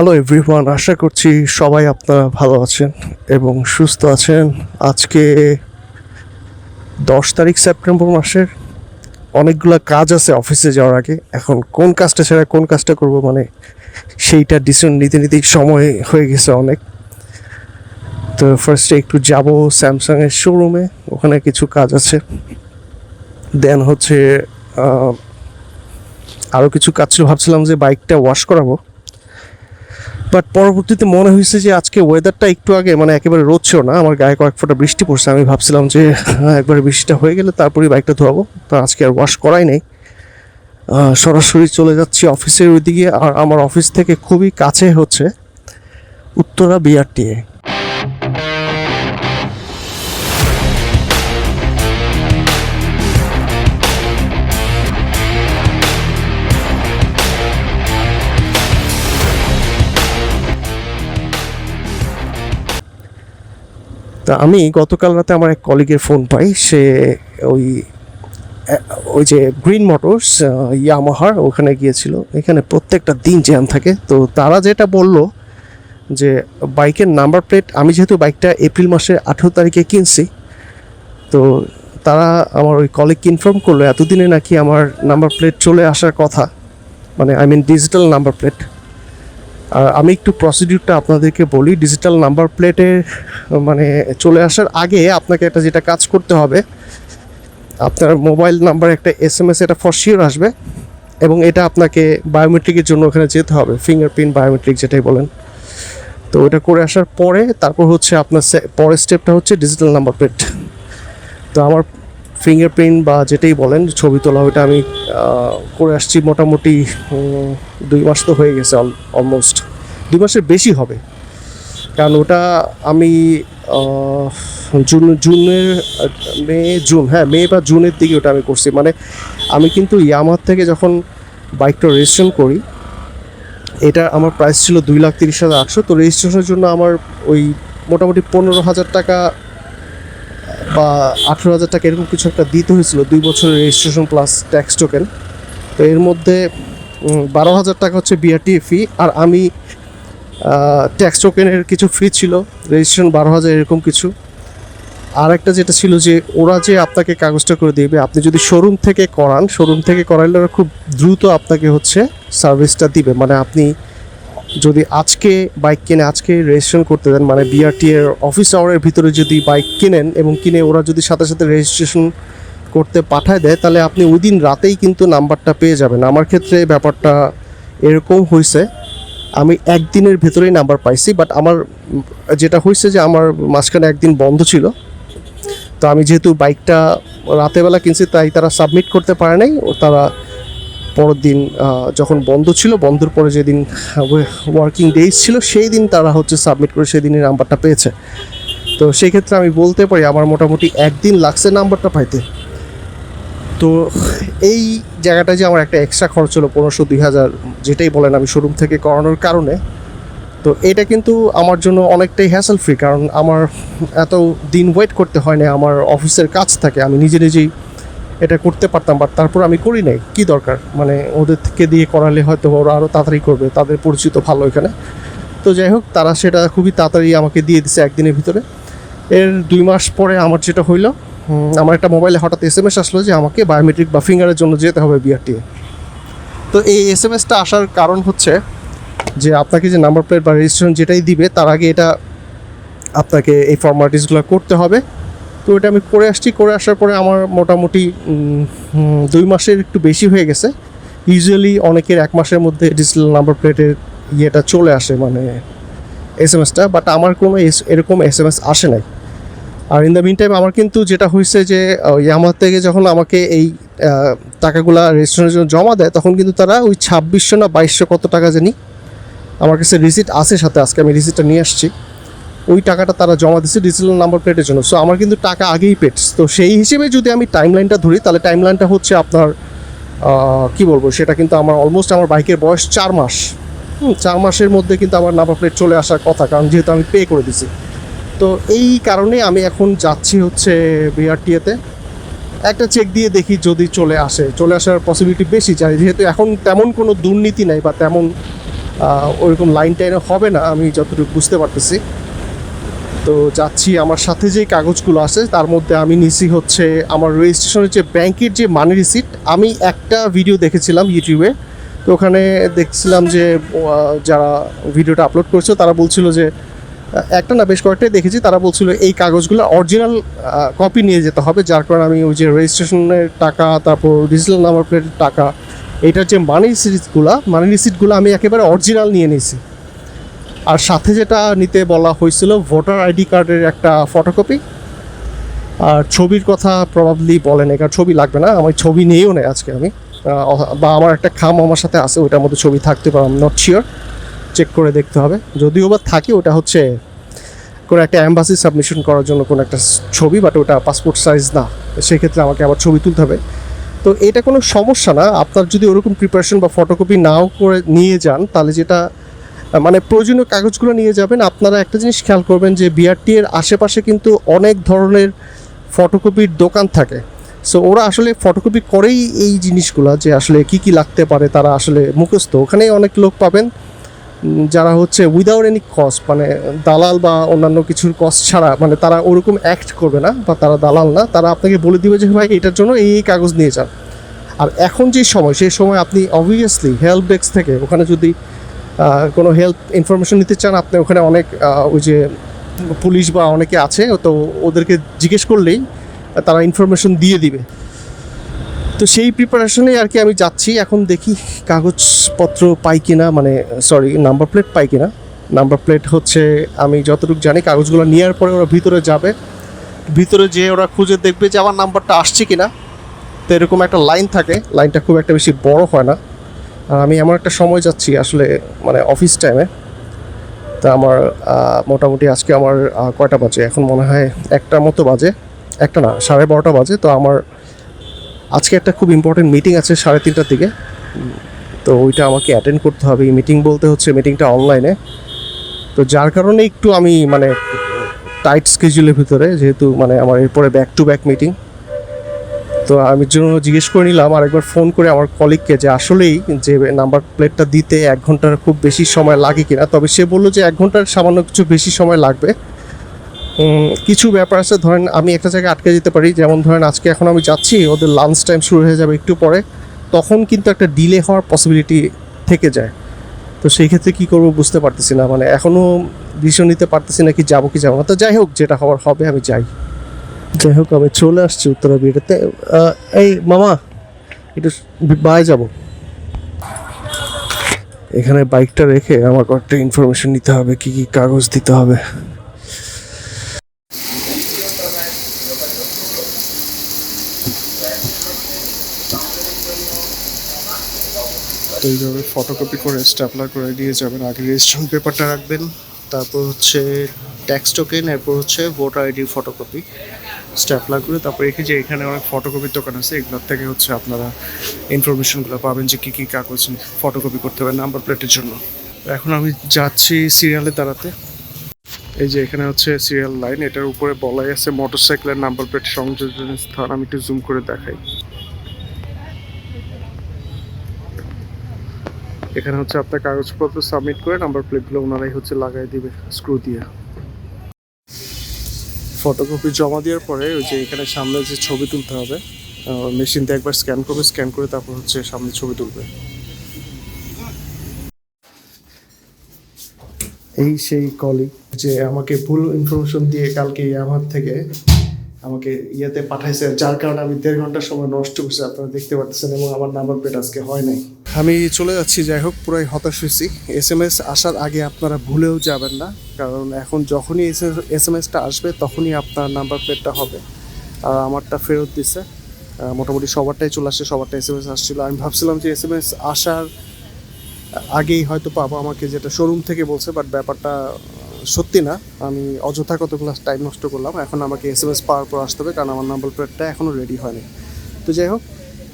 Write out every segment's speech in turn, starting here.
Hello everyone আশা করছি সবাই আপনারা ভালো আছেন এবং সুস্থ আছেন। আজকে দশ তারিখ সেপ্টেম্বর মাসের অনেকগুলো কাজ আছে অফিসে যাওয়ার আগে। এখন কোন কাজটা ছাড়া কোন কাজটা করব মানে সেইটা ডিসিশন নিতে নিতেই সময় হয়ে গেছে অনেক। তো ফার্স্টে একটু যাব স্যামসাংয়ের শোরুমে ওখানে কিছু কাজ আছে। দেন হচ্ছে আরও কিছু কাজ ছিল, ভাবছিলাম যে বাইকটা ওয়াশ করাবো। বাট পরবর্তীতে মনে হয়েছে যে আজকে ওয়েদারটা একটু আগে মানে একেবারে রোদ ছিল না আমার গায়ে কয়েক ফোঁটা বৃষ্টি পড়ছে। আমি ভাবছিলাম যে হ্যাঁ, একবারে বৃষ্টিটা হয়ে গেলে তারপরেই বাইকটা ধোয়াবো। তো আজকে আর ওয়াশ করাই নেই। সরাসরি চলে যাচ্ছি অফিসের ওইদিকে আর আমার অফিস থেকে খুবই কাছে হচ্ছে উত্তরা বিআরটিএ তা আমি গতকাল রাতে আমার এক কলিগের ফোন পাই, সে ওই ওই যে গ্রিন মোটরস ইয়ামাহার ওখানে গিয়েছিল। এখানে প্রত্যেকটা দিন জ্যাম থাকে। তো তারা যেটা বলল যে বাইকের নাম্বার প্লেট আমি যেহেতু বাইকটা এপ্রিল মাসের আঠেরো তারিখে কিনছি, তো তারা আমার ওই কলিগকে ইনফর্ম করল, এতদিনে নাকি আমার নাম্বার প্লেট চলে আসার কথা। মানে I mean digital number plate আমি একটু প্রসিডিউরটা আপনাদেরকে বলি। ডিজিটাল নাম্বার প্লেটের মানে চলে আসার আগে আপনাকে একটা যেটা কাজ করতে হবে, আপনার মোবাইল নাম্বার একটা এস এম এস এটা ফর শিওর আসবে এবং এটা আপনাকে বায়োমেট্রিকের জন্য ওখানে যেতে হবে। ফিঙ্গারপ্রিন্ট বায়োমেট্রিক যেটাই বলেন। তো ওটা করে আসার পরে তারপর হচ্ছে আপনার পরের স্টেপটা হচ্ছে ডিজিটাল নাম্বার প্লেট তো আমার ফিঙ্গারপ্রিন্ট বা যেটাই বলেন, ছবি তোলা ওটা আমি করে আসছি মোটামুটি দুই মাস তো হয়ে গেছে অলমোস্ট দুই মাসের বেশি হবে। কারণ ওটা আমি জুন, জুনের, মে, জুন হ্যাঁ মে বা জুনের দিকে ওটা আমি করছি। মানে আমি কিন্তু ইয়ামার থেকে যখন বাইকটা রেজিস্ট্রেশন করি, এটা আমার প্রাইস ছিল দুই লাখ তিরিশ হাজার আটশো। তো রেজিস্ট্রেশনের জন্য আমার ওই মোটামুটি পনেরো হাজার টাকা বা আঠেরো হাজার টাকা এরকম কিছু একটা দিতে হয়েছিল, দুই বছরের রেজিস্ট্রেশন প্লাস ট্যাক্স টোকেন তো এর মধ্যে বারো হাজার টাকা হচ্ছে বিআরটি ফি আর আমি ট্যাক্স টোকেনের কিছু ফি ছিল রেজিস্ট্রেশন বারো হাজার এরকম কিছু। আর একটা যেটা ছিল যে, ওরা যে আপনাকে কাগজটা করে দিবে, আপনি যদি শোরুম থেকে করান শোরুম থেকে করাইলে ওরা খুব দ্রুত আপনাকে হচ্ছে সার্ভিসটা দিবে। মানে আপনি যদি আজকে বাইক কিনে আজকে রেজিস্ট্রেশন করতে দেন মানে বিআরটি এর অফিস আওয়ারের ভিতরে যদি বাইক কিনেন এবং কিনে ওরা যদি সাথে সাথে রেজিস্ট্রেশন করতে পাঠায় দেয়, তাহলে আপনি ওই দিন রাতেই কিন্তু নাম্বারটা পেয়ে যাবেন। আমার ক্ষেত্রে ব্যাপারটা এরকম হয়েছে আমি একদিনের ভেতরেই নাম্বার পাইছি বাট আমার যেটা হয়েছে যে আমার মাঝখানে একদিন বন্ধ ছিল। তো আমি যেহেতু বাইকটা রাতেবেলা কিনছি, তাই তারা সাবমিট করতে পারে নাই, তারা পরের দিন যখন বন্ধ ছিল, বন্ধের পরে যেদিন ওয়ার্কিং ডেজ ছিল, সেই দিন তারা হচ্ছে সাবমিট করে সেই নাম্বারটা পেয়েছে। তো সেই ক্ষেত্রে আমি বলতে পারি, আমার মোটামুটি একদিন লাগছে নাম্বারটা পাইতে। তো এই জায়গাটা যে আমার একটা এক্সট্রা খরচ হলো পনেরোশো, দুই হাজার, যেটাই বলেন আমি শোরুম থেকে করানোর কারণে, তো এটা কিন্তু আমার জন্য অনেকটাই হ্যাসেল ফ্রি কারণ আমার এত দিন ওয়েট করতে হয় না, আমার অফিসের কাজ থাকে, আমি নিজে নিজেই এটা করতে পারতাম বাট তারপর আমি করি নাই। কি দরকার? মানে ওদের থেকে দিয়ে করালে হয়তো ওরা আরও তাড়াতাড়ি করবে, তাদের পরিচিত ভালো এখানে। তো যাই হোক, তারা সেটা খুবই তাড়াতাড়ি আমাকে দিয়ে দিছে একদিনের ভিতরে। এর দুই মাস পরে আমার যেটা হইল আমার একটা মোবাইলে হঠাৎ এস এম এস আসলো যে আমাকে বায়োমেট্রিক বা ফিঙ্গারের জন্য যেতে হবে বিআরটি তো এই এস এম এসটা আসার কারণ হচ্ছে যে আপনাকে যে নাম্বার প্লেট বা রেজিস্ট্রেশন যেটাই দিবে, তার আগে এটা আপনাকে এই ফর্মালিটিসগুলো করতে হবে। তো এটা আমি করে আসছি, করে আসার পরে আমার মোটামুটি দুই মাসের একটু বেশি হয়ে গেছে। ইউজুয়ালি অনেকের এক মাসের মধ্যে ডিজিটাল নাম্বার প্লেটের ইয়েটা চলে আসে মানে এস এম এসটা বাট আমার কোনো এস- এরকম এস এম এস আসে নাই। আর ইন দ্য মিন টাইম আমার কিন্তু যেটা হয়েছে যে ইয়ামার থেকে যখন আমাকে এই টাকাগুলা রেজিস্ট্রেশনের জন্য জমা দেয়, তখন কিন্তু তারা ওই ছাব্বিশশো না বাইশশো কত টাকা জানি, আমার কাছে রিসিট আছে সাথে, আজকে আমি রিসিটটা নিয়ে আসছি। ওই টাকাটা তারা জমা দিচ্ছে ডিজিটাল নাম্বার প্লেটের জন্য। সো আমার কিন্তু টাকা আগেই পেট। তো সেই হিসেবে যদি আমি টাইম লাইনটা ধরি, তাহলে টাইম লাইনটা হচ্ছে আপনার কি বলব, সেটা কিন্তু আমার অলমোস্ট আমার বাইকের বয়স চার মাস। চার মাসের মধ্যে কিন্তু আমার নাম্বার প্লেট চলে আসার কথা, কারণ যেহেতু আমি পে করে দিছি তো এই কারণে আমি এখন যাচ্ছি হচ্ছে বিআরটিএতে একটা চেক দিয়ে দেখি যদি চলে আসে। চলে আসার পসিবিলিটি বেশি চাই যেহেতু এখন তেমন কোনো দুর্নীতি নাই বা তেমন ওরকম লাইন টাইনে হবে না, আমি যতটুকু বুঝতে পারতেছি। তো যাচ্ছি আমার সাথে যে কাগজগুলো আছে, তার মধ্যে আমি নিছি হচ্ছে আমার রেজিস্ট্রেশনের যে ব্যাংকের যে মানি রিসিট আমি একটা ভিডিও দেখেছিলাম ইউটিউবে তো ওখানে দেখছিলাম যে যারা ভিডিওটা আপলোড করেছে, তারা বলছিল যে, একটা না বেশ কয়েকটাই দেখেছি, তারা বলছিল এই কাগজগুলো অরিজিনাল কপি নিয়ে যেতে হবে, যার কারণে আমি ওই যে রেজিস্ট্রেশনের টাকা, তারপর ডিজিটাল নাম্বার প্লেটের টাকা, এটার যে মানি রিসিটগুলো মানি রিসিটগুলো আমি একেবারে অরিজিনাল নিয়ে নিয়েছি। আর সাথে যেটা নিতে বলা হয়েছিল, ভোটার আইডি কার্ডের একটা ফটোকপি আর ছবির কথা প্রবাবলি বলেন কারণ ছবি লাগবে না, আমার ছবি নিয়েও নেই আজকে আমি। বা আমার একটা খাম আমার সাথে আছে ওটার মধ্যে ছবি থাকতে পারে নট শিওর চেক করে দেখতে হবে। যদিও বা থাকে, ওটা হচ্ছে কোনো একটা অ্যাম্বাসি সাবমিশন করার জন্য কোনো একটা ছবি বাট ওটা পাসপোর্ট সাইজ না। সেক্ষেত্রে আমাকে আবার ছবি তুলতে হবে। তো এটা কোনো সমস্যা না। আপনার যদি ওরকম প্রিপারেশন বা ফটোকপি নাও করে নিয়ে যান, তাহলে যেটা মানে প্রয়োজনীয় কাগজগুলো নিয়ে যাবেন। আপনারা একটা জিনিস খেয়াল করবেন যে বিআরটি এর আশেপাশে কিন্তু অনেক ধরনের ফটোকপির দোকান থাকে। সো ওরা আসলে ফটোকপি করেই এই জিনিসগুলো যে আসলে কি কি লাগতে পারে, তারা আসলে মুখস্থ। ওখানেই অনেক লোক পাবেন যারা হচ্ছে উইদাউট এনি কস্ট মানে দালাল বা অন্যান্য কিছুর কস্ট ছাড়া মানে তারা ওরকম অ্যাক্ট করবে না বা তারা দালাল না। তারা আপনাকে বলে দিবে যে, ভাই, এটার জন্য এই এই কাগজ নিয়ে যান। আর এখন যে সময়, সেই সময় আপনি অবভিয়াসলি হেল্প ডেস্ক থেকে, ওখানে যদি কোনো হেল্প ইনফরমেশন নিতে চান, আপনি ওখানে অনেক ওই যে পুলিশ বা অনেকে আছে, তো ওদেরকে জিজ্ঞেস করলেই তারা ইনফরমেশন দিয়ে দিবে। তো সেই প্রিপারেশনে আর কি আমি যাচ্ছি, এখন দেখি কাগজপত্র পাই কিনা মানে সরি নাম্বার প্লেট পাই কিনা। নাম্বার প্লেট হচ্ছে, আমি যতটুকু জানি, কাগজগুলো নেওয়ার পরে ওরা ভিতরে যাবে। ভিতরে যেয়ে ওরা খুঁজে দেখবে যে আমার নাম্বারটা আসছে কিনা। তো এরকম একটা লাইন থাকে লাইনটা খুব একটা বেশি বড় হয় না। আর আমি এমন একটা সময় যাচ্ছি আসলে মানে অফিস টাইমে তা আমার মোটামুটি আজকে আমার কয়টা বাজে? এখন মনে হয় একটা মতো বাজে। একটা না, সাড়ে বারোটা বাজে। তো আমার আজকে একটা খুব ইম্পর্টেন্ট মিটিং আছে সাড়ে তিনটার দিকে। তো ওইটা আমাকে অ্যাটেন্ড করতে হবে। মিটিং বলতে হচ্ছে মিটিংটা অনলাইনে তো যার কারণে একটু আমি মানে টাইট স্কেজুলের ভিতরে, যেহেতু মানে আমার এরপরে ব্যাক টু ব্যাক মিটিং তো আমি জন্য জিজ্ঞেস করে নিলাম, আরেকবার ফোন করে আমার কলিগকে যে আসলেই যে নাম্বার প্লেটটা দিতে এক ঘণ্টার খুব বেশি সময় লাগে কিনা। তবে সে বলল যে এক ঘণ্টার সামান্য কিছু বেশি সময় লাগবে। কিছু ব্যাপার আছে, ধরেন আমি একটা জায়গায় আটকে যেতে পারি, যেমন ধরেন আজকে এখন আমি যাচ্ছি, ওদের লাঞ্চ টাইম শুরু হয়ে যাবে একটু পরে, তখন কিন্তু একটা ডিলে হওয়ার পসিবিলিটি থেকে যায়। তো সেই ক্ষেত্রে কী করব বুঝতে পারতেছি না মানে এখনও ডিসিশন নিতে পারতেছি না কি যাব কি যাব না। তো যাই হোক, যেটা হওয়ার হবে, আমি যাই। যাই হোক, আমি চলে আসছি উত্তরা বিয়েটাতে। এই মামা, একটু বাই যাব। এখানে বাইকটা রেখে আমার কয়েকটা ইনফরমেশন নিতে হবে, কি কি কাগজ দিতে হবে। তো এইভাবে ফটোকপি করে স্ট্যাপলার করে দিয়ে যাবেন। আগে রেজিস্ট্রেশন পেপারটা রাখবেন, তারপর হচ্ছে ট্যাক্স টোকেন এরপর হচ্ছে ভোটার আইডি ফটোকপি স্ট্যাপলার করে, তারপর রেখে যে এখানে অনেক ফটোকপির দোকান আছে, এগুলোর থেকে হচ্ছে আপনারা ইনফরমেশনগুলো পাবেন যে কী কী কাগজ ফটোকপি করতে হবে নাম্বার প্লেটের জন্য। এখন আমি যাচ্ছি সিরিয়ালে দাঁড়াতে। এই যে এখানে হচ্ছে সিরিয়াল লাইন এটার উপরে বলাই আছে মোটরসাইকেলের নাম্বার প্লেট সংযোজনের স্থান, আমি একটু জুম করে দেখাই। এখানে হচ্ছে আপনার কাগজপত্র সাবমিট করে নাম্বার প্লেটগুলো ওনারাই হচ্ছে লাগাই দিবে স্ক্রু দিয়ে। ফটোকপি জমা দেওয়ার পরে ওই যে এখানে সামনে যে ছবি তুলতে হবে মেশিন দিয়ে একবার স্ক্যান করবে স্ক্যান করে তারপর হচ্ছে সামনে ছবি তুলবে। এই সেই কলিগ যে আমাকে ভুল ইনফরমেশন দিয়ে কালকে আমার থেকে আমাকে ইয়েতে পাঠাইছে, যার কারণে আমি দেড় ঘণ্টা সময় নষ্ট করছি, আপনারা দেখতে পাচ্ছেন, এবং আমার নাম্বার প্লেট আজকে হয় নাই। আমি চলে যাচ্ছি, যাই হোক, পুরাই হতাশ হয়েছি। এস এম এস আসার আগে আপনারা ভুলেও যাবেন না, কারণ এখন যখনই এস এম এসটা আসবে, তখনই আপনার নাম্বার প্লেটটা হবে। আর আমারটা ফেরত দিছে। মোটামুটি সবারটাই চলে আসছে, সবারটা এস এম এস আসছিল। আমি ভাবছিলাম যে এস এম এস আসার আগেই হয়তো পাবো, আমাকে যেটা শোরুম থেকে বলছে বাট ব্যাপারটা সত্যি না, আমি অযথা কতগুলো টাইম নষ্ট করলাম, এখন আমাকে এস এম এস পাওয়ার পর আসতে হবে, কারণ আমার নাম্বার প্লেটটা এখনও রেডি হয়নি। তো যাই হোক,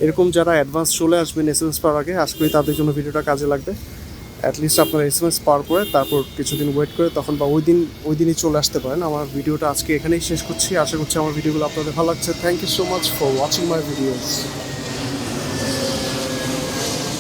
এরকম যারা অ্যাডভান্স চলে আসবেন এস এম এস পাওয়ার আগে, আশা করি তাদের জন্য ভিডিওটা কাজে লাগবে। অ্যাটলিস্ট আপনারা এস এম এস পাওয়ার পরে, তারপর কিছুদিন ওয়েট করে, তখন বা ওই দিন ওই দিনই চলে আসতে পারেন। আমার ভিডিওটা আজকে এখানেই শেষ করছি। আশা করছি আমার ভিডিওগুলো আপনাদের ভালো লাগছে। Thank you so much for watching my videos